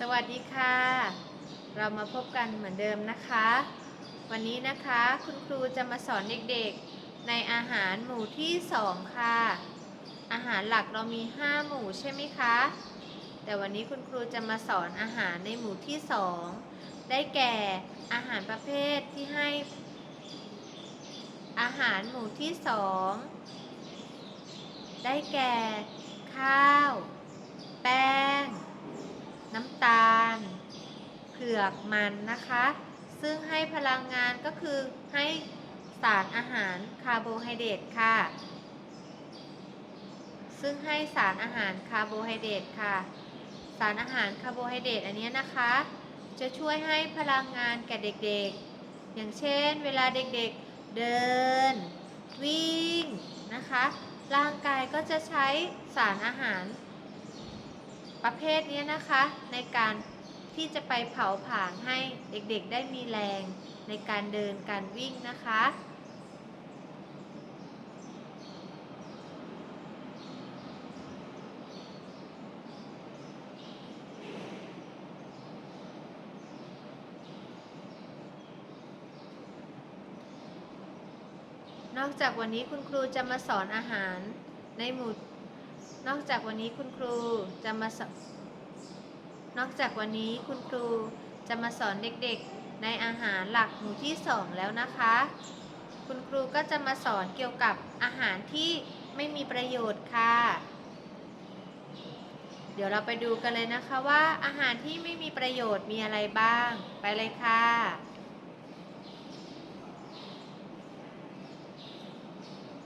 สวัสดีค่ะ เรามาพบกันเหมือนเดิมนะคะ วันนี้นะคะคุณครูจะมาสอนเด็กๆในอาหารหมู่ที่ 2 ค่ะ อาหารหลักเรามี 5 หมู่ใช่ไหมคะ แต่วันนี้คุณครูจะมาสอนอาหารในหมู่ที่ 2 ได้แก่อาหารประเภทที่ให้ อาหารหมู่ที่ 2 ได้แก่ ข้าว แป้ง น้ำตาล เผือกมันนะคะ ซึ่งให้พลังงานก็คือให้สารอาหารคาร์โบไฮเดรตค่ะ ซึ่งให้สารอาหารคาร์โบไฮเดรตค่ะ สารอาหารคาร์โบไฮเดรตอันนี้นะคะ จะช่วยให้พลังงานแก่เด็กๆ อย่างเช่น เวลาเด็กๆเดิน วิ่งนะคะ ร่างกายก็จะใช้สารอาหารประเภทนี้นะคะในการ ที่จะไปเผาผลาญให้เด็กๆได้มีแรงในการเดินการวิ่งนะคะ นอกจากวันนี้คุณครูจะมาสอนอาหารในหมู่ นอกจากวันนี้คุณครูจะมาส นอกจากวันนี้คุณครูจะมาสอนเด็กๆในอาหารหลักหมู่ที่ 2 แล้วนะคะ คุณครูก็จะมาสอนเกี่ยวกับอาหารที่ไม่มีประโยชน์ค่ะ เดี๋ยวเราไปดูกันเลยนะคะว่าอาหารที่ไม่มีประโยชน์มีอะไรบ้าง ไปเลยค่ะ